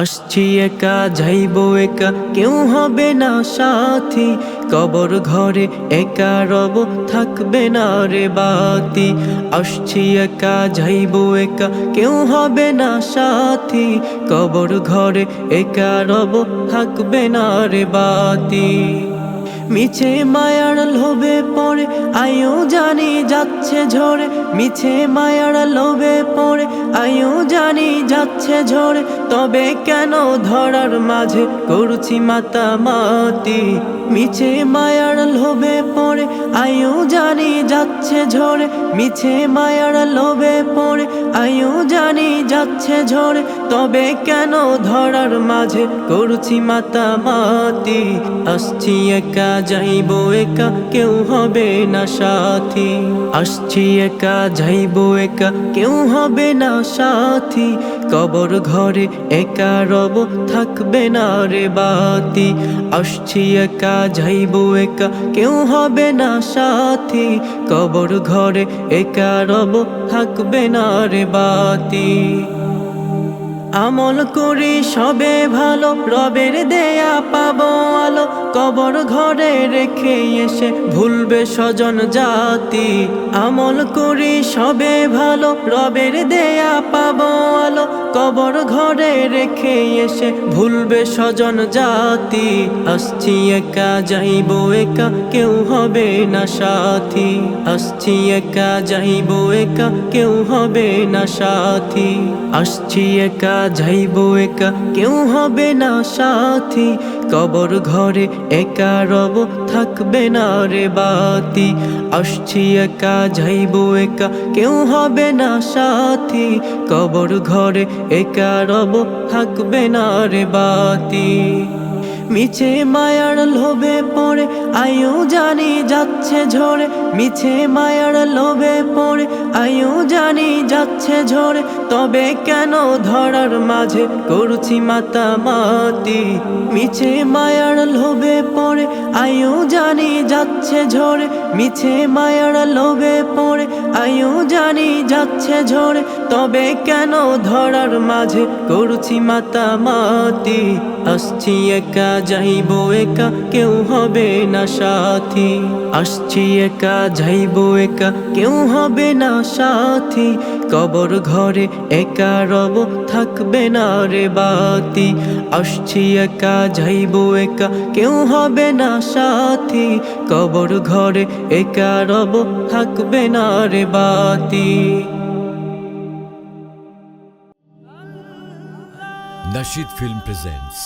আসছি একা, যাইব একা, কেউ হবে না সাথী। কবর ঘরে একা রব, থাকবে না রে বাতি। আসছি একা, যাইব একা, কেউ হবে না সাথী। কবর ঘরে একা রব, থাকবে না রে বাতি। মিছে মায়ার লোভে পড়ে, আয়ো জানি যাচ্ছে ঝরে মিছে মায়ার লোভে পড়ে, আয়ো জানি যাচ্ছে ঝরে তবে কেন ধরার মাঝে করছি মাতা মাতি? মিছে মায়ার লোভে পড়ে, আয়ো জানি যাচ্ছে ঝরে মিছে মায়ার লোভে পড়ে, আয়ো জানি যাচ্ছে ঝরে তবে কেন ধরার মাঝে করছি মাতা মাতি? আসছি একা যাইব একা, কেউ হবে না সাথী। আসছি একা, যাইব একা, কেউ হবে না সাথী। কবর ঘরে একা রব, থাকবে না রে বাতি। আসছি একা, যাইব একা, কেউ হবে না সাথী। কবর ঘরে একা রব, থাকবে না রে বাতি। আমল করি সবে ভালো, রবের দেয়া পাবো আলো। কবর ঘরে রেখে এসে ভুলবে স্বজন জাতি। আমল করি সবে ভালো, রবের দেয়া পাবো আলো। কবর ঘরে রেখে এসে ভুলবে স্বজন জাতি। আসছি একা যাইব একা, কেউ হবে না সাথী। আসছি একা যাইব একা, কেউ হবে না সাথী। আসছি একা যাইব একা, কেউ হবে না সাথী। কবর ঘরে একা রব, থাকবে না রে বাতি। আসছি একা, যাইব একা, কেউ হবে না সাথী। কবর ঘরে একা রব, থাকবে না রে বাতি। মিছে মায়ার লোভে পড়ে, আয়ু জানি যাচ্ছে ঝরে। মিছে মায়ার লোভে পড়ে, আয়ু জানি যাচ্ছে ঝরে। তবে কেন ধরার মাঝে করছি মাতা মাতি মিছে মায়ার লোভে পড়ে আয়ু জানি যাচ্ছে ঝরে, মিছে মায়ার লোভে পড়ে, আয়ু জানি যাচ্ছে ঝরে, তবে কেন ধরার মাঝে করছি মাতা মাতি? আসছি একা, যাইব একা, কেউ হবে না সাথী। আসছি একা, যাইব একা, কেউ হবে না সাথী। কবর ঘরে একা রব, থাকবে না রে বাতি। আসছি একা, যাইব একা, কেউ হবে না সাথী কবর ঘরে একা রব থাকবে না রে বাতি। Nashid Film presents